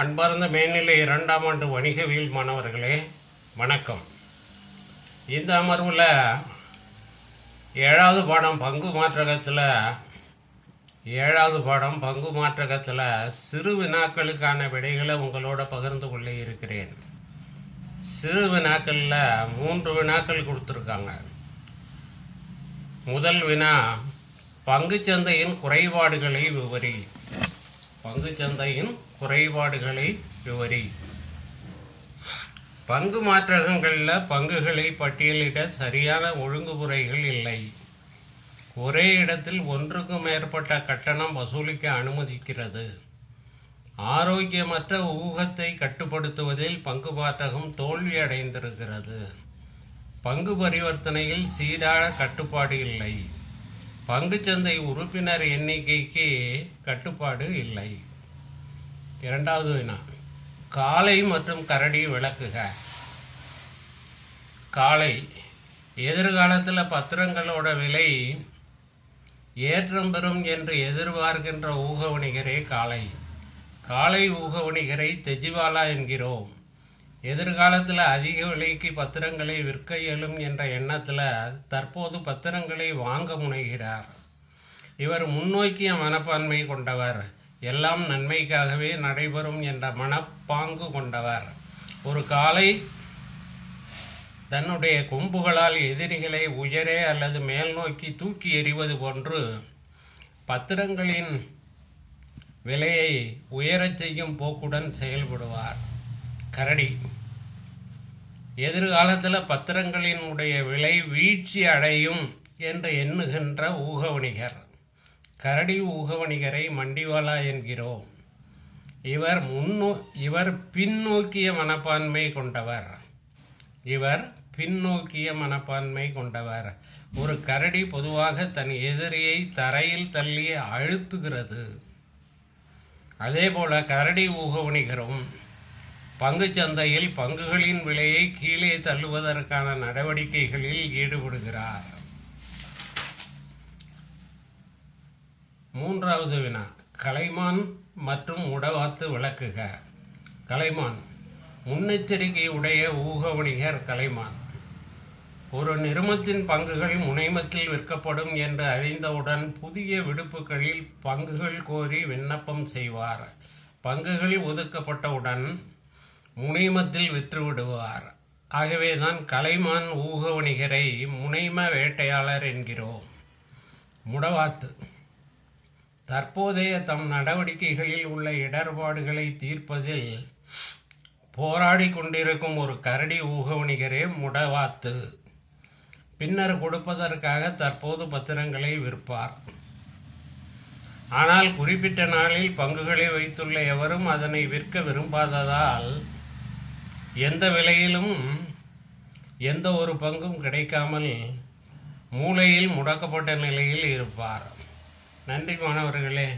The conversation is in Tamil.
அன்பார்ந்த மேல்நிலை இரண்டாம் ஆண்டு வணிகவியல் மாணவர்களே வணக்கம். இந்த அமர்வில் ஏழாவது பாடம் பங்கு மாற்றகத்தில் ஏழாவது பாடம் பங்கு மாற்றகத்தில் சிறு வினாக்களுக்கான விடைகளை உங்களோட பகிர்ந்து கொள்ள இருக்கிறேன். சிறு வினாக்களில் மூன்று வினாக்கள் கொடுத்துருக்காங்க. முதல் வினா பங்குச்சந்தையின் குறைபாடுகளை விவரி. பங்குச்சந்தையின் குறைபாடுகளை விவரி. பங்கு மாற்றகங்களில் பங்குகளை பட்டியலிட சரியான ஒழுங்குமுறைகள் இல்லை. ஒரே இடத்தில் ஒன்றுக்கும் மேற்பட்ட கட்டணம் வசூலிக்க அனுமதிக்கிறது. ஆரோக்கியமற்ற ஊகத்தை கட்டுப்படுத்துவதில் பங்கு மாற்றகம் தோல்வி அடைந்திருக்கிறது பங்கு பரிவர்த்தனையில் சீரான கட்டுப்பாடு இல்லை. பங்குச்சந்தை உறுப்பினர் எண்ணிக்கைக்கு கட்டுப்பாடு இல்லை. இரண்டாவது வினா. காளை மற்றும் கரடி விளக்குக. காளை எதிர்காலத்தில் பத்திரங்களோட விலை ஏற்றம் பெறும் என்று எதிர்பார்க்கின்ற ஊக வணிகரே காளை காளை ஊக வணிகரை தெஜிவாலா என்கிறோம். எதிர்காலத்தில் அதிக விலைக்கு பத்திரங்களை விற்க இயலும் என்ற எண்ணத்தில் தற்போது பத்திரங்களை வாங்க முனைகிறார். இவர் முன்னோக்கிய மனப்பான்மை கொண்டவர். எல்லாம் நன்மைக்காகவே நடைபெறும் என்ற மனப்பாங்கு கொண்டவர். ஒரு காலை தன்னுடைய கொம்புகளால் எதிரிகளை உயரே அல்லது மேல் நோக்கி தூக்கி எறிவது போன்று பத்திரங்களின் விலையை உயரச் செய்யும் போக்குடன் செயல்படுவார். கரடி. எதிர்காலத்தில் பத்திரங்களினுடைய விலை வீழ்ச்சி அடையும் என்று எண்ணுகின்ற ஊக வணிகர் கரடி ஊக வணிகரை மண்டிவாலா என்கிறோம். இவர் முன்னோ இவர் பின்னோக்கிய மனப்பான்மை கொண்டவர். இவர் பின்னோக்கிய மனப்பான்மை கொண்டவர். ஒரு கரடி பொதுவாக தன் எதிரியை தரையில் தள்ளி அழுத்துகிறது. அதேபோல கரடி ஊக பங்குச்சந்தையில் பங்குச் சந்தையில் பங்குகளின் விலையை கீழே தள்ளுவதற்கான நடவடிக்கைகளில் ஈடுபடுகிறார். மூன்றாவது வினா. கலைமான் மற்றும் உடவாத்து விளக்குக. கலைமான். முன்னெச்சரிக்கை உடைய ஊக வணிகர் கலைமான். ஒரு நிறுமத்தின் பங்குகள் முனைமத்தில் விற்கப்படும் என்று அறிந்தவுடன் புதிய விடுப்புகளில் பங்குகள் கோரி விண்ணப்பம் செய்வார். பங்குகள் ஒதுக்கப்பட்டவுடன் முனைமத்தில் விற்றுவிடுவார். ஆகவேதான் கலைமான் ஊக வணிகரை முனைம வேட்டையாளர் என்கிறோம். முடவாத்து. தற்போதைய தம் நடவடிக்கைகளில் உள்ள இடர்பாடுகளை தீர்ப்பதில் போராடி கொண்டிருக்கும் ஒரு கரடி ஊக வணிகரே முடவாத்து. பின்னர் கொடுப்பதற்காக தற்போது பத்திரங்களை விற்பார். ஆனால் குறிப்பிட்ட நாளில் பங்குகளை வைத்துள்ள எவரும் அதனை விற்க விரும்பாததால் எந்த விலையிலும் எந்த ஒரு பங்கும் கிடைக்காமல் மூளையில் முடக்கப்பட்ட நிலையில் இருப்பார். நன்றி மாணவர்களே.